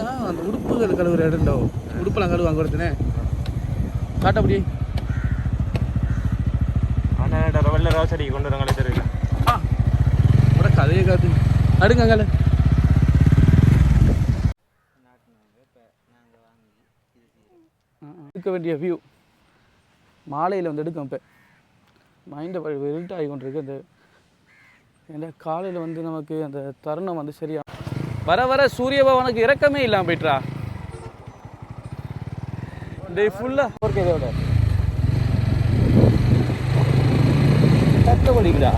ஆ, அந்த உடுப்புகள் கழுவுற இடம்டோ உடுப்பெல்லாம் கழுவாங்க ஒருத்தனே. காட்டப்படி ஆனால் வெள்ள ரோசடி கொண்டு வரங்களே தெரியல ஆ கூட கதையை காத்து அடுங்க அங்கால எடுக்க வேண்டிய வியூ மாலையில் வந்து எடுக்கும் இப்போ. மைண்டை ஆகி கொண்டிருக்கு அந்த ஏன்னா காலையில் வந்து நமக்கு அந்த தருணம் வந்து சரியா வர வர சூரிய பகவானுக்கு இறக்கமே இல்லாமல் போயிட்டா டே ஃபுல்லாக ஓகே இதோட கஷ்டப்படிக்கிறா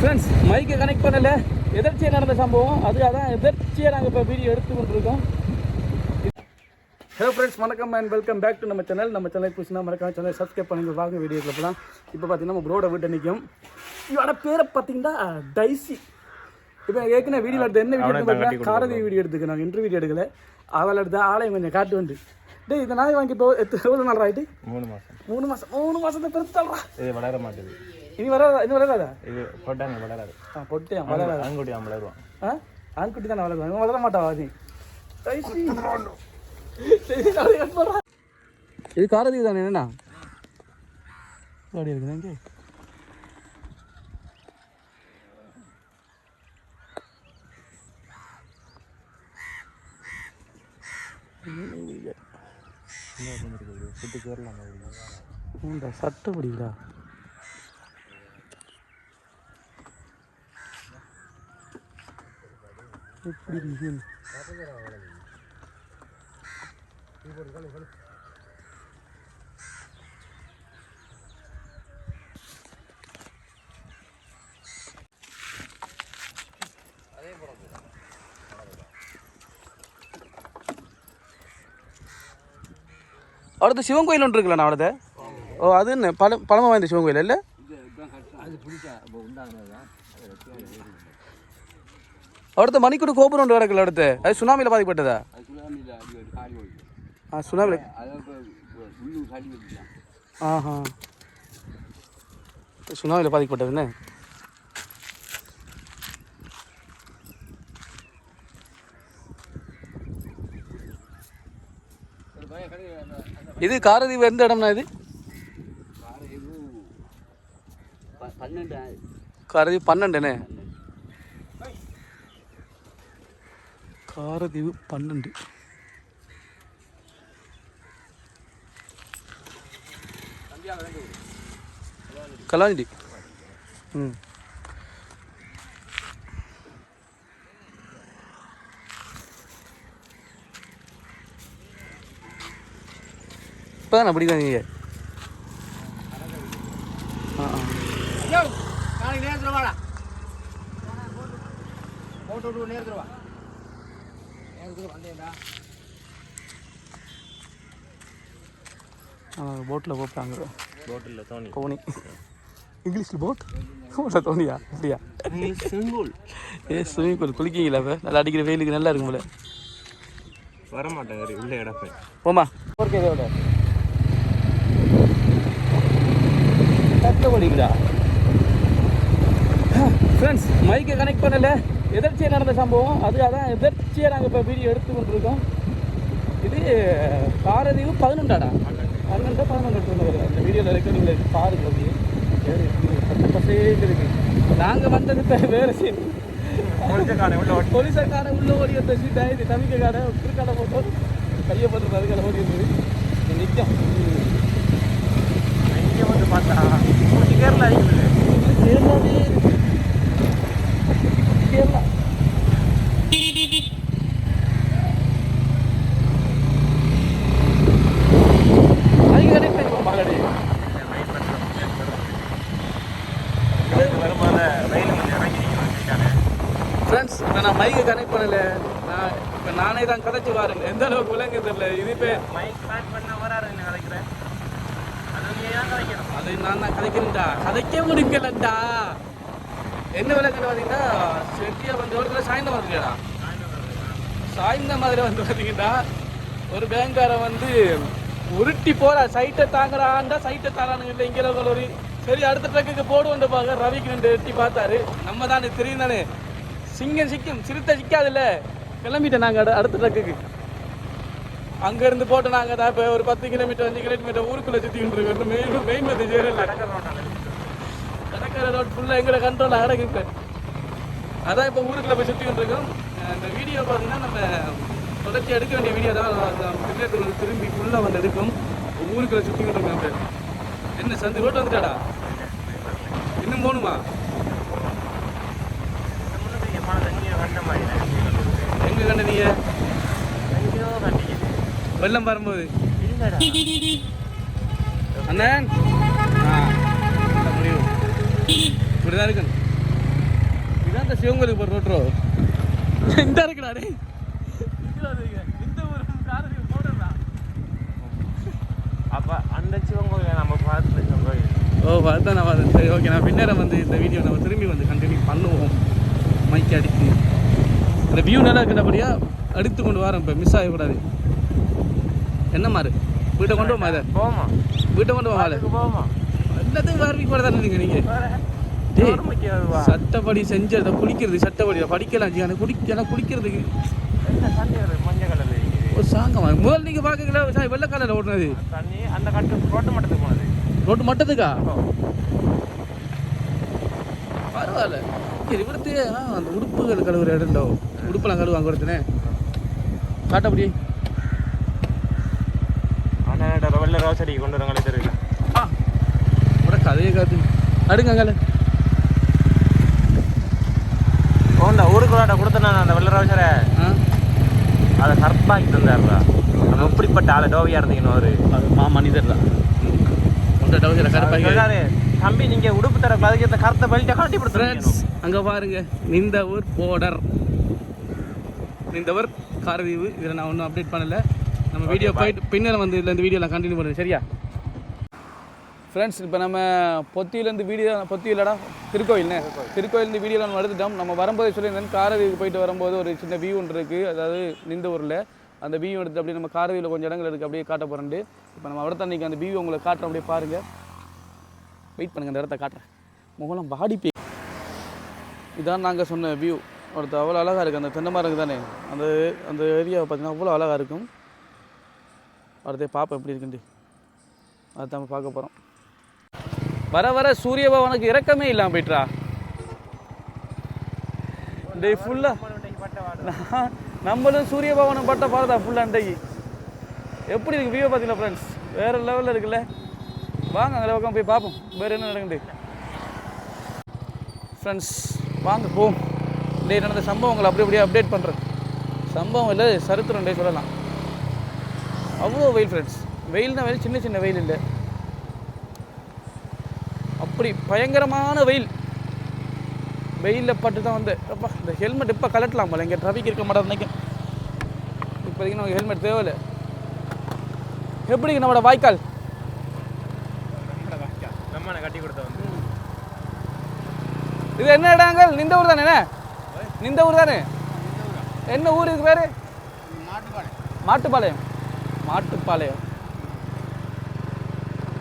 ஃப்ரெண்ட்ஸ் மைக்கை கனெக்ட் பண்ணல. எதர்ச்சியாக நடந்த சம்பவம். அது அதான் எதர்ச்சியாக நாங்கள் இப்போ வீடியோ எடுத்து கொண்டிருக்கோம். ஹலோ ஃப்ரெண்ட்ஸ் வணக்கம் அண்ட் வெல்கம் பேக் டு நம்ம சேனல் நம்ம சேனல் புதுசுனா மறக்காம சேனல் சப்ஸ்கிரைப் பண்ணுங்க. வாங்க வீடியோக்குள்ள போகலாம் இப்போ பார்த்தீங்கன்னா நம்ம ப்ரோட வீட்டை நிற்கும் இவட பேரை பார்த்தீங்கன்னா டைசி இப்போ ஏற்கனவே வீடியோ எடுத்து என்ன வீடியோ எடுத்து காரதி வீடியோ எடுத்துக்க. நாங்கள் இன்டர்வியூ எடுக்கல. அவள் எடுத்த ஆலயம் கொஞ்சம் காட்டு வந்து டேய் இந்த நாய் வாங்கி இப்போ எவ்வளோ நாள் ஆகிட்டு மூணு மாதம் மூணு மாதம் மூணு மாதத்தை பெருத்தாளா இது வளர மாட்டேது இனி வராதா இனி வராதா இது போட்டாங்க வளராது. ஆ பொட்டியா? வளராதா? ஆண்குடி அவன் வளருவான். ஆ? ஆண்குட்டி தானே வளருவாங்க இவன் வளர மாட்டாவா பண்றா. இது காரதீவு தானே என்னண்ணா அப்படி இருக்குது ஏன்டா சட்டை பிடிக்கலா எப்படி அடுத்து சிவன் கோயில் ஒன்று இருக்குல்ல நான் ஓ அது என்ன? பழ பழமை வாய்ந்த சிவன் கோயில் இல்லை? அடுத்த மணிக்கூட கோபுரம் ஒன்று கிடக்குல்ல அடுத்து. அது சுனாமியில் பாதிக்கப்பட்டதா? ஆ சுனாமியில். ஆஹா. சுனாமியில் பாதிக்கப்பட்டதுன்னு இது காரதீவு எந்த இடம்னா இது? காரதீவு பன்னெண்டுண்ணே. காரதீவு பன்னெண்டு. கலாஞ்சி ம் இப்போ தான் அப்படி தான் நீங்கள் ஆ ஆ நாளைக்கு நேரத்தில் வாடா போட்டு விட்டு நேரத்தில் வா. நேரத்தில் வந்தேன்டா. போட்டில் போட்டாங்க. போட்டில் தோணி. தோனி இங்கிலீஷில் போட் போட்டில் தோனியா அப்படியா செங்கோல். ஏ ஸ்விம்மிங் பூல் குளிக்கிங்களா இப்போ நல்லா அடிக்கிற வெயிலுக்கு நல்லா இருக்கும் போல. வர மாட்டேங்க உள்ளே கிடப்பேன். போமா ஓகே இதோட கஷ்டப்படிக்கிறா ஃப்ரெண்ட்ஸ் மைக்கை கனெக்ட் பண்ணல. எதர்ச்சியாக நடந்த சம்பவம். அது அதான் எதர்ச்சியாக நாங்கள் இப்போ வீடியோ எடுத்து கொண்டிருக்கோம். இது காரதீவு பதினொன்றாடா? பன்னெண்டா பதினொன்று அந்த வீடியோவில் ரெக்கார்டிங்கில் பாருங்க அப்படியே பச்சை பசேன்னு இருக்கு. நாங்கள் வந்தது இப்போ வேறு சீன் முடிச்சக்கான உள்ள ஓடி. வந்த சீட்டா இது. நம்பிக்கை கடை திருக்கடை போட்டோம். கையை போட்டு அதுக்கான ஓடி இருந்தது நிற்கும் பார்த்தா. முடிச்சு கேரளா அடிக்கல கேரளாவே. கேரளா ஃப்ரெண்ட்ஸ் இப்போ நான் மைக்கை கனெக்ட் பண்ணல. நான் இப்போ நானே தான் கதைச்சு பாருங்க எந்த அளவுக்கு விளங்க தெரியல. இது இப்போ மைக் பேக் பண்ண வராரு என்ன கலைக்கிறேன் அது நான் தான் கதைக்கிறேன்டா. கதைக்க முடிக்கலடா. என்ன விளக்குன்னு பார்த்தீங்கன்னா செட்டியா வந்து ஒரு சாய்ந்த மாதிரிடா சாய்ந்த மாதிரி வந்து பார்த்தீங்கன்னா ஒரு பேங்காரன் வந்து உருட்டி போற சைட்டை தாங்குறான்டா சைட்டை தாரானுங்க இல்லை இங்கே ஒரு சரி அடுத்த ட்ரக்குக்கு போடுவோம் பார்க்க. ரவிக்கு ரெண்டு எட்டி பார்த்தாரு. நம்ம தானே தெரியும் தானே. சிங்கம் சிக்கும் சிறுத்தை சிக்காதுல்ல. கிளம்பிட்டேன் நாங்கள் அடுத்த ட்ரக்குக்கு அங்கேருந்து போட்டு நாங்கள் தான் இப்போ ஒரு பத்து கிலோமீட்டர் அஞ்சு கிலோமீட்டர் ஊருக்குள்ளே சுற்றிக்கிட்டு இருக்கோம். மெயின் மெயின் மெசேஜ் ஏறல கடற்கரை ரோட் ஃபுல்லாக எங்களை கண்ட்ரோல் அடக்கு இப்போ. அதான் இப்போ ஊருக்குள்ளே போய் சுற்றிக்கிட்டு இருக்கோம். இந்த வீடியோ பார்த்தீங்கன்னா நம்ம தொடர்ச்சி எடுக்க வேண்டிய வீடியோ தான். பின்னேற்று திரும்பி ஃபுல்லாக வந்து எடுக்கும். ஊருக்குள்ளே சுற்றிக்கிட்டு இருக்கோம் இப்போ என்ன சந்தி ரோட் வந்துட்டாடா? இன்னும் போகணுமா எங்கே கண்ட நீங்கள் வெள்ளம் வரும்போது. அண்ணன். முடிவு. இப்படிதான் இருக்கணும். இதான் இந்த சிவங்களுக்கு போகிற ரோட்ரோ இந்த இருக்குடா டேய். இதுல வந்துருங்க. இந்த ஒரு காரணம் போடுறா அப்ப அந்த சிவன் கோயில். நம்ம பார்த்து ஓ பார்த்தா. நான் பார்த்தேன் சரி ஓகே நான் பின்னரம் வந்து இந்த வீடியோ நம்ம திரும்பி வந்து கண்டினியூ பண்ணுவோம். மைக் அடித்து. இந்த வியூ நல்லா இருக்கிறபடியா அடுத்து கொண்டு வரேன் இப்போ. மிஸ் ஆகக்கூடாது. என்ன மாறு? வீட்டை கொண்டு போமா இதை. போமா. வீட்டை கொண்டு போமா. அதுக்கு போமா எல்லாத்தையும் வார்விக்கு போட தானே நீங்கள் சட்டப்படி செஞ்சதை குளிக்கிறது சட்டப்படி படிக்கலாம் ஜி. ஆனால் குடிக்க ஆனால் குளிக்கிறதுக்கு ஒரு சாங்கம்மா முதல்ல நீங்கள் பார்க்கல வெள்ளை கலரில் ஓட்டுனது தண்ணி அந்த கட்டு ரோட்டு மட்டத்துக்கு போனது. ரோட்டு மட்டத்துக்கா? பரவாயில்ல. இவரத்தே அந்த உடுப்புகள் கழுவுற இடம்டோ உடுப்பெல்லாம் கழுவாங்க ஒருத்தனே. காட்டப்படி. வரங்களே தெரியல ஆ கூட கதையை காத்து அடுங்க அங்கால ஓண்டா ஊருக்குள்ளாட்ட கொடுத்தனா அந்த வெள்ள ரோசரை அதை கற்பாக்கி தந்தாருடா நம்ம இப்படிப்பட்ட ஆளை டோவியா இருந்தீங்கன்னு ஒரு அது மா மனிதர் தான் டவுசரை கருப்பாக சொல்றாரு தம்பி நீங்க உடுப்பு தர அதுக்கு இந்த கருத்தை பெல்ட்டை காட்டி கொடுத்துருங்க அங்கே பாருங்க நிந்தவூர் போர்டர் நிந்தவர் காரதீவு இதில் நான் ஒன்றும் அப்டேட் பண்ணல நம்ம வீடியோ போயிட்டு பின்னால் வந்து இதில் இந்த வீடியோலாம் கண்டினியூ பண்ணுறேன் சரியா? ஃப்ரெண்ட்ஸ் இப்போ நம்ம பொத்தியிலேருந்து வீடியோ பொத்தி இல்லடா திருக்கோயில்னே. திருக்கோயிலேருந்து வீடியோவில் நம்ம எடுத்துட்டோம். நம்ம வரும்போது சொல்லியிருந்தேன் காரதீவுக்கு போயிட்டு வரும்போது ஒரு சின்ன வியூ ஒன்று இருக்குது அதாவது நிந்தவூரில் அந்த வியூ எடுத்து அப்படியே நம்ம காரதீவில் கொஞ்சம் இடங்கள் இருக்குது அப்படியே காட்ட போகிறேன் இப்போ நம்ம அடுத்த அன்றைக்கி அந்த வியூ உங்களை காட்டுறோம் அப்படியே பாருங்கள் வெயிட் பண்ணுங்கள் அந்த இடத்த காட்டுறேன். முகலாம் வாடி போய். இதான் நாங்கள் சொன்ன வியூ ஒருத்த அவ்வளோ அழகாக இருக்குது அந்த தென்னை மரம் தானே அந்த அந்த ஏரியாவை பார்த்தீங்கன்னா அவ்வளோ அழகாக இருக்கும். அடுத்தே பார்ப்போம் எப்படி இருக்குண்டு அதை நம்ம பார்க்க போகிறோம் வர வர சூரிய பகவானுக்கு இறக்கமே இல்லாமல் போயிட்டா டே ஃபுல்லாக நம்மளும் சூரிய பவனம் பட்ட பாருதா ஃபுல்லாக அண்டைக்கு எப்படி இருக்கு வியூ பார்த்தீங்களா ஃப்ரெண்ட்ஸ் வேறு லெவலில் இருக்குல்ல. வாங்க அங்கே பக்கம் போய் பார்ப்போம் வேறு என்ன நடக்குது? ஃப்ரெண்ட்ஸ் வாங்க போம் டே நடந்த சம்பவங்களை அப்படி அப்படியே அப்டேட் பண்ணுறேன் சம்பவம் இல்லை சரித்திரம் டே சொல்லலாம். அவ்வளோ வெயில் ஃப்ரெண்ட்ஸ் வெயில்னா வெயில் சின்ன சின்ன வெயில் இல்லை. அப்படி பயங்கரமான வெயில். வெயிலில் பட்டு தான் வந்து அப்பா இந்த ஹெல்மெட் இப்போ கலட்டலாம் போல. இங்கே டிராஃபிக் இருக்க மாட்டேன் நினைக்கும் இப்போதைக்கு நமக்கு ஹெல்மெட் தேவையில்லை. எப்படி இருக்கு நம்மளோட வாய்க்கால். கட்டி கொடுத்த வந்து. இது என்ன இடங்கள் நிந்த ஊர் தானே நிந்த ஊர் தானே? என்ன ஊர் இதுக்கு பேரு? மாட்டுப்பாளையம். மாட்டுப்பாளையம்.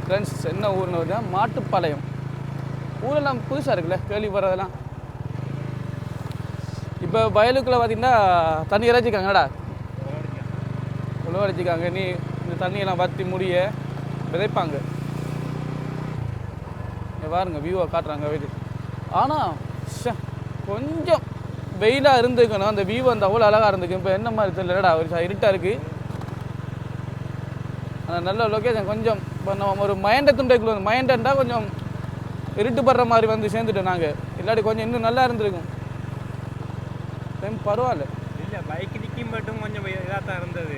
ஃப்ரெண்ட்ஸ் என்ன ஊர்னு வருதா மாட்டுப்பாளையம். ஊரெல்லாம் புதுசாக இருக்குல்ல கேள்விப்படுறதெல்லாம் இப்போ வயலுக்குள்ளே பார்த்தீங்கன்னா தண்ணி இறைச்சிக்காங்கடா உழவடிச்சிக்காங்க நீ இந்த தண்ணியெல்லாம் வற்றி முடிய விதைப்பாங்க. இங்க பாருங்க வியூவை காட்டுறாங்க வீடு ஆனால் கொஞ்சம் வெயிலாக இருந்துக்கணும் அந்த வியூ வந்து அவ்வளோ அழகாக இருந்துக்கு இப்போ என்ன மாதிரி தெரியலடா ஒரு இருட்டாக இருக்குது அந்த நல்ல லொக்கேஷன் கொஞ்சம் இப்போ நம்ம ஒரு மயண்ட துண்டைக்குள்ள மயண்டா கொஞ்சம் இருட்டு படுற மாதிரி வந்து சேர்ந்துட்டோம் நாங்கள் இல்லாட்டி கொஞ்சம் இன்னும் நல்லா இருந்திருக்கும். டைம் பரவாயில்ல. இல்ல பைக் நிக்கும் மட்டும் கொஞ்சம் இதாக தான் இருந்தது.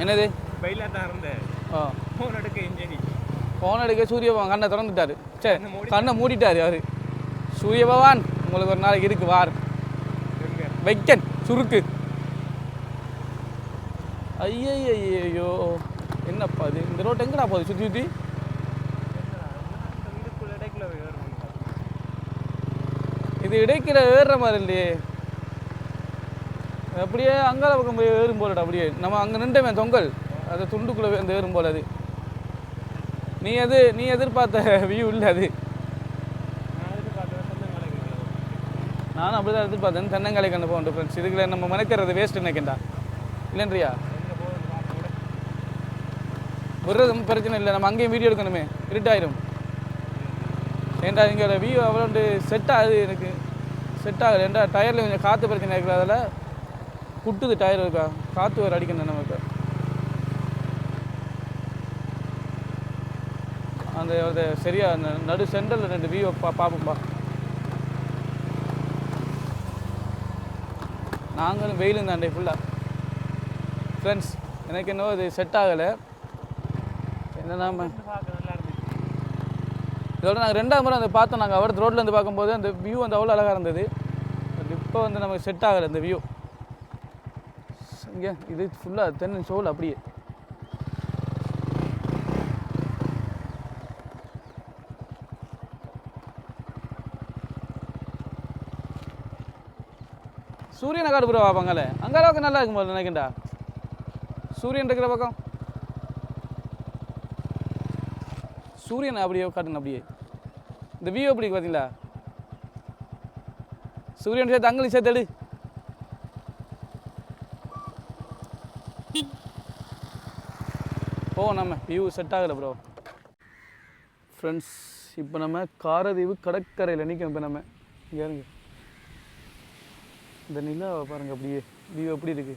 என்னது? வெயிலாக தான் இருந்தது ஆ. ஃபோன் எடுக்க இன்ஜினி ஃபோன் எடுக்க சூரிய பகவான் கண்ணை திறந்துட்டாரு. சரி கண்ணை மூடிட்டாரு. அவரு. சூரிய பகவான் உங்களுக்கு ஒரு நாளைக்கு இருக்கு வார். வைக்கன் சுருக்கு. ஐயையோ என்னப்பா இது? இந்த ரோட் எங்கடா போகுது? சுற்றி சுற்றி இடைக்குள்ள இது இடைக்கிற ஏறுற மாதிரி இல்லையே அப்படியே அங்கால பக்கம் போய் ஏறும் போலடா அப்படியே. நம்ம அங்கே நின்றுமே தொங்கல். அது துண்டுக்குள்ளே அந்த ஏறும் போல அது. நீ எது நீ எதிர்பார்த்த வியூ இல்லை அது. நான் நானும் அப்படி தான் எடுத்து பார்த்தேன் தென்னங்காலை கண்டு போகணும் ஃப்ரெண்ட்ஸ் இதுக்குள்ள நம்ம மனைக்கிறது வேஸ்ட் நினைக்கண்டா இல்லைன்றியா? விடுறதும் பிரச்சனை இல்லை. நம்ம அங்கேயும் வீடியோ எடுக்கணுமே. இருட்டாயிரும் ஏன்டா இங்கே வியூ அவ்வளோ செட் ஆகுது எனக்கு. செட் ஆகுது ஏன்டா டயரில் கொஞ்சம் காற்று பிரச்சனை இருக்கிறதால குட்டுது டயர் இருக்கா? காற்று வேறு அடிக்கணும் நமக்கு அந்த அது சரியா அந்த நடு சென்டரில் ரெண்டு வியூ பா பார்ப்போம்ப்பா நாங்களும் வெயிலும் தாண்டே ஃபுல்லாக ஃப்ரெண்ட்ஸ் எனக்கு என்னவோ இது செட் ஆகலை. என்னன்னா இதோட நாங்கள் ரெண்டாவது முறை அந்த பார்த்தோம். நாங்கள் அவர் ரோட்லேருந்து பார்க்கும்போது அந்த வியூ வந்து அவ்வளோ அழகாக இருந்தது. பட் இப்போ வந்து நமக்கு செட் ஆகலை அந்த வியூ இங்கே இது ஃபுல்லாக தென்னை சோல் அப்படியே. சூரியனை காடு ப்ரோ பார்ப்பாங்கல்ல அங்கே அளவுக்கு நல்லா இருக்கும் போது நினைக்கின்றா? சூரியன் இருக்கிற பக்கம். சூரியனை அப்படியே காட்டுங்க அப்படியே. இந்த வியூ எப்படி பார்த்தீங்களா? சூரியன் சேர்த்து அங்களையும் சேர்த்து ஓ நம்ம வியூ செட் ஆகலை ப்ரோ ஃப்ரெண்ட்ஸ் இப்போ நம்ம காரதீவு கடற்கரையில் நிற்கும் இப்போ நம்ம. இங்க இருங்க. இந்த நிலாவை பாருங்க அப்படியே. வியூ எப்படி இருக்கு?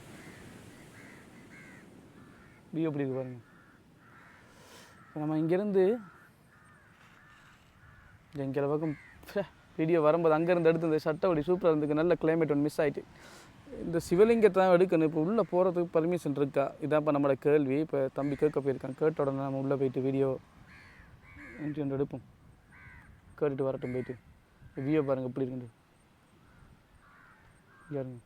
வியூ எப்படி இருக்கு பாருங்க. இப்போ நம்ம இங்கேருந்து எங்கிற பக்கம் வீடியோ வரும்போது அங்கேருந்து எடுத்து இந்த சட்டை அப்படி சூப்பராக இருந்துக்கு நல்ல கிளைமேட் ஒன்று மிஸ் ஆயிட்டு. இந்த சிவலிங்கத்தை தான் எடுக்கணும். இப்போ உள்ளே போகிறதுக்கு பர்மிஷன் இருக்கா? இதான் இப்போ நம்மளோட கேள்வி. இப்போ தம்பி கேட்க போயிருக்கான். கேட்ட உடனே நம்ம உள்ளே போயிட்டு வீடியோ என்ட்ரி ஒன்று எடுப்போம். கேட்டுட்டு வரட்டும் போயிட்டு. வியூ பாருங்கள் எப்படி இருக்குது யாருங்க?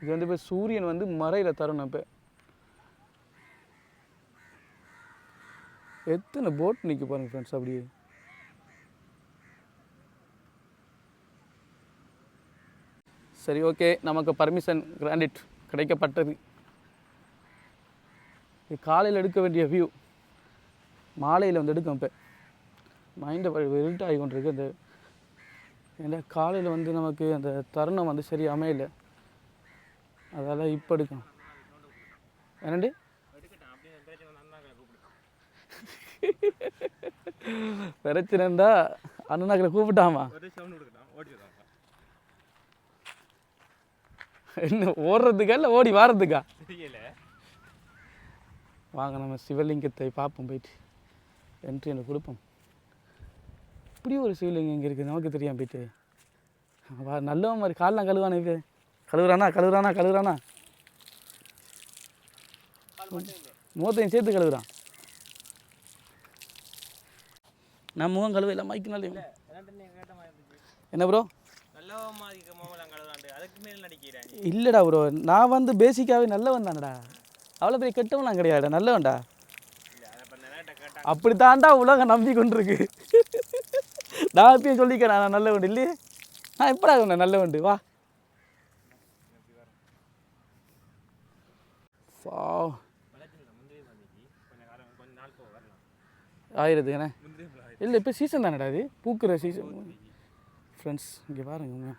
இது வந்து இப்போ சூரியன் வந்து மறையில் தரணும் இப்போ. எத்தனை போட் நிற்க பாருங்க ஃப்ரெண்ட்ஸ் அப்படியே. சரி ஓகே நமக்கு பர்மிஷன் கிராண்டிட் கிடைக்கப்பட்டது. இது காலையில் எடுக்க வேண்டிய வியூ மாலையில் வந்து எடுக்கும் இப்போ. மைண்டை வெரிட் ஆகி கொண்டிருக்கு அந்த ஏன்னா காலையில் வந்து நமக்கு அந்த தருணம் வந்து சரி அமையல. அதால் இப்போ எடுக்கும் என்னண்டு பிரச்சனை நன்னாக்களை பிரச்சனைண்டா அண்ணனாக்களை கூப்பிட்டாமா என்ன ஓடுறதுக்கா இல்லை ஓடி வாரதுக்கா? வாங்க நம்ம சிவலிங்கத்தை பார்ப்போம் போயிட்டு. என்ட்ரி எனக்கு கொடுப்போம். இப்படி ஒரு சிவலிங்கம் இங்கே இருக்குது நமக்கு தெரியாம போயிட்டு. வா நல்லவன் மாதிரி காலெலாம் கழுவானே இது கழுவுறானா கழுவுறானா கழுவுறானா? முகத்தையும் சேர்த்து கழுவுறான். நான் முகம் கழுவ இல்லை மைக்கு நல்ல என்கிட்ட நீ கேட்ட மாதிரி இருந்துச்சு. என்ன ப்ரோ இல்லைடா ப்ரோ நான் வந்து பேசிக்காகவே நல்லவன் தானடா. அவ்வளோ பெரிய கெட்டவன்லாம் கிடையாதுடா நல்லவன்டா. அதை அப்படித்தான்டா உலகம் நம்பி கொண்டிருக்கு. நான் இப்பயும் சொல்லிக்கிறேன் நான் நல்ல வண்டு இல்லையே? நான் எப்படா சொன்னேன் நல்ல வண்டு வா. ஆயிரத்துக்குண்ணே இல்லை இப்போ சீசன் தானடா இது? பூக்கிற சீசன் ஃப்ரெண்ட்ஸ் இங்கே பாருங்க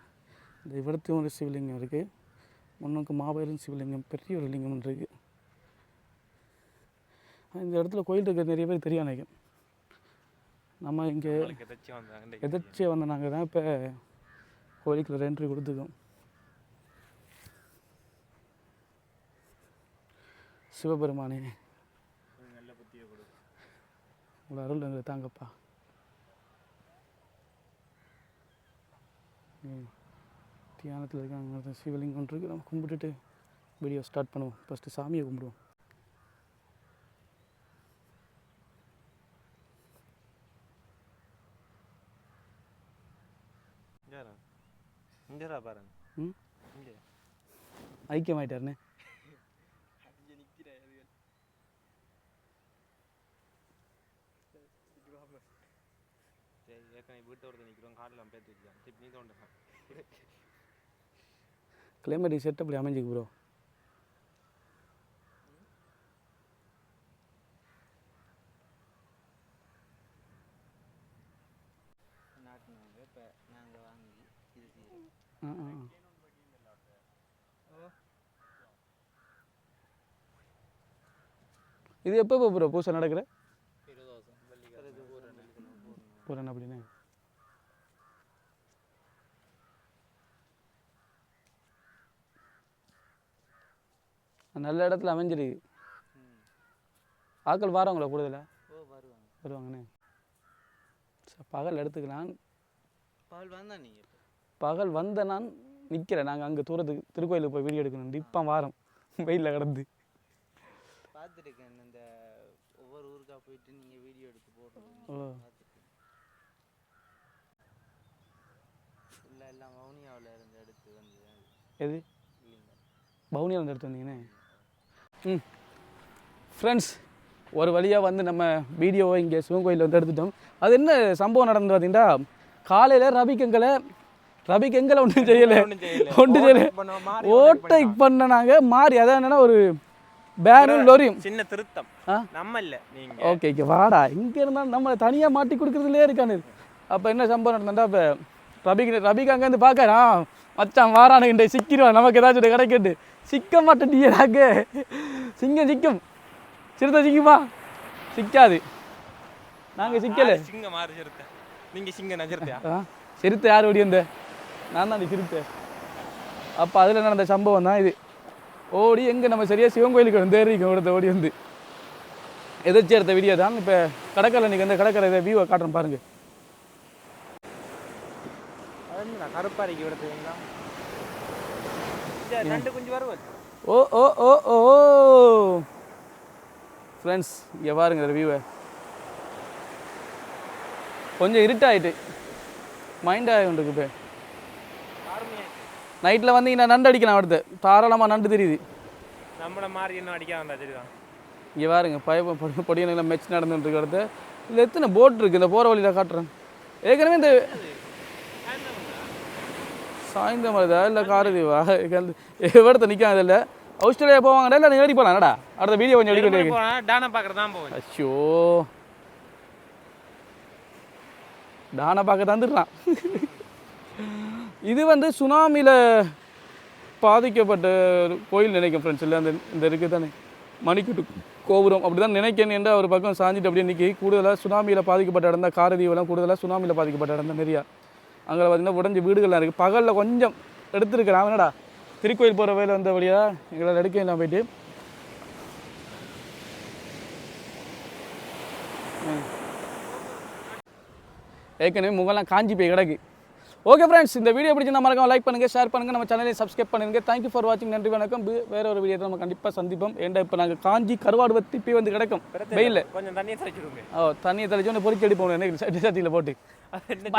இந்த இவ்வளத்தையும் ஒரு சிவலிங்கம் இருக்குது முன்னுக்கு மாபெரும் சிவலிங்கம் பெரிய ஒரு லிங்கம் இருக்குது இந்த இடத்துல கோயில் இருக்கிறது நிறைய பேர் தெரியும் நினைக்கிறேன் நம்ம இங்கே எதிர்ச்சியாக வந்த நாங்கள் தான் இப்போ கோயிலுக்குள்ள என்ட்ரி கொடுத்துருக்கோம். சிவபெருமானே. உங்களோட அருள் எங்களுக்கு தாங்கப்பா. தியானத்தில் இருக்காங்க சிவலிங்கம் ஒன்று இருக்கு நம்ம கும்பிட்டுட்டு வீடியோ ஸ்டார்ட் பண்ணுவோம். ஃபஸ்ட்டு சாமியை கும்பிடுவோம். இங்கேரா பாருங்க. ம். ஐக்கியமாயிட்டாருண்ணே பேத்த ஒருத்தர் நிற்கிறோம் கிளைமேட்டிக் செட் அப்படி அமைஞ்சிக்கு ப்ரோ நாட்டினாங்க இப்போ இது எப்போ ப்ரோ பூசை நடக்கிற பூரண அப்படின்னு நல்ல இடத்துல அமைஞ்சிருக்கு. ஆட்கள் வாரவங்களா கூடுதலா? வருவாங்கண்ணே. பகல் எடுத்துக்கலாம். பால் வந்தா நீங்க பகல் வந்த நான் நிற்கிறேன் நாங்கள் அங்கே தூரத்துக்கு திருக்கோயிலுக்கு போய் வீடியோ எடுக்கணும். இப்போ வாரம். வெயிலில் கிடந்து. பார்த்துருக்கேன் இந்த ஒவ்வொரு ஊருக்கா போயிட்டு நீங்க வீடியோ எடுத்து பார்த்துருக்கேன் இல்லை எல்லாம் வவுனியாவில் இருந்து எடுத்து வந்து எது? இல்லைங்க. பவுனியில் எடுத்து வந்தீங்கண்ணே? ம். ஃப்ரெண்ட்ஸ் ஒரு வழியாக வந்து நம்ம வீடியோவை இங்கே சிவன் கோயிலில் வந்து எடுத்துட்டோம். அது என்ன சம்பவம் நடந்து பார்த்தீங்கன்னா காலையில் ரவிக்கங்களை ரவிக்கங்களை ஒன்றும் செய்யலை. ஒன்றும் செய்யலை. ஓட்டை பண்ணனாங்க. மாறி அதான் என்னன்னா ஒரு பேரும் லொரியும் சின்ன திருத்தம்? நம்ம இல்ல நீங்க. ஓகே ஓகே வாடா. இங்கே இருந்தாலும் நம்மளை தனியாக மாட்டி கொடுக்குறதுலே இருக்கானு. அப்போ என்ன சம்பவம் நடந்தா இப்போ ரபிக்கு ரபிக்கு அங்கேருந்து பார்க்கறா மச்சான் வாரானுங்க சிக்கிடுவான் நமக்கு ஏதாச்சும் கிடைக்கட்டு சிக்க மாட்டேன் நாக்கு சிங்கம். சிக்கும் சிறுத்தை சிக்குமா சிக்காது. நாங்கள் சிக்கலை. சிங்க மாறு சிறுத்தை. நீங்க சிங்க நஜர்த்தியா சிறுத்தை யார் ஓடி வந்த? நான் தான் சிறுத்தை. அப்போ அதில் நடந்த சம்பவம் தான் இது. ஓடி எங்கே நம்ம சரியாக சிவன் கோயிலுக்கு வந்து ஏறிக்கோம் இடத்த ஓடி வந்து. எதிர்ச்சி எடுத்த வீடியோ தான். இப்போ கடற்கரை இன்னைக்கு வந்து கடற்கரை இதை வியூவை காட்டுறேன் பாருங்க. நான் கருப்பாரிக்கு விடுறதுங்களா ஓ ஓ ஓ ஓ ஃப்ரெண்ட்ஸ் இங்கே பாருங்க இந்த வியூவை கொஞ்சம் இருட்டாயிட்டு. மைண்ட் இருக்கு இப்போ. நைட்டில் வந்தீங்கன்னா நண்டு அடிக்கலாம் அடுத்து. தாராளமாக நண்டு தெரியுது. நம்மள மாதிரி இன்னும் அடிக்க வந்தா சரிதான் இங்கே பாருங்க பய பொடியனில் மெச் நடந்துட்டு இருக்கிறது இதில் எத்தனை போட் இருக்குது இந்த போகிற வழியில் காட்டுறேன். ஏற்கனவே இந்த சாய்ந்த மாதிரிதா இல்லை காரதீவா எவ்வளோ நிற்காது இல்லை ஆஸ்திரேலியா போவாங்கடா? இல்லை ஏறி போகலாம்டா அடுத்த வீடியோ கொஞ்சம் எடுக்க டானா பார்க்கறது தான் போவேன். அச்சோ டானை பார்க்க தந்துடுறான். இது வந்து சுனாமியில் பாதிக்கப்பட்ட கோயில் நினைக்கிறேன் ஃப்ரெண்ட்ஸ் இல்லை அந்த இந்த இருக்குது தானே. மணிக்கூட்டு கோபுரம். அப்படி தான் நினைக்கிறேன் என்று ஒரு பக்கம் சாஞ்சிட்டு அப்படியே நிற்கி கூடுதலாக சுனாமியில் பாதிக்கப்பட்ட இடம் தான். காரதீவெல்லாம் கூடுதலாக சுனாமியில் பாதிக்கப்பட்ட இடம் தான் நிறையா. அங்கே பார்த்தீங்கன்னா உடஞ்சி வீடுகள்லாம் இருக்குது பகலில் கொஞ்சம் எடுத்துருக்கிறேன் அவனடா திருக்கோயில் போகிற வேலை வந்த வழியாக எங்களால் எடுக்க நான் போயிட்டு. ஏற்கனவே முகம்லாம் காஞ்சி போய் கிடக்கு. ஓகே ஃப்ரெண்ட்ஸ் இந்த வீடியோ பிடிச்சிருந்தா மறக்காம லைக் பண்ணுங்க ஷேர் பண்ணுங்க. நம்ம சேனலை சப்ஸ்கிரைப் பண்ணுங்க தேங்க்யூ ஃபார் வாட்சிங் நன்றி வணக்கம். வேற ஒரு வீடியோ நம்ம கண்டிப்பாக சந்திப்போம். ஏன்டா இப்போ நாங்கள் காஞ்சி கருவாடு வத்தி இப்போ வந்து கிடக்கும். வெயில்ல. கொஞ்சம் தண்ணியை சரிச்சிடுங்க ஓ தண்ணியை தெளிச்சு வந்து பொறிச்சு அடிப்போம் எனக்கு சட்டியில் போட்டு. என்ன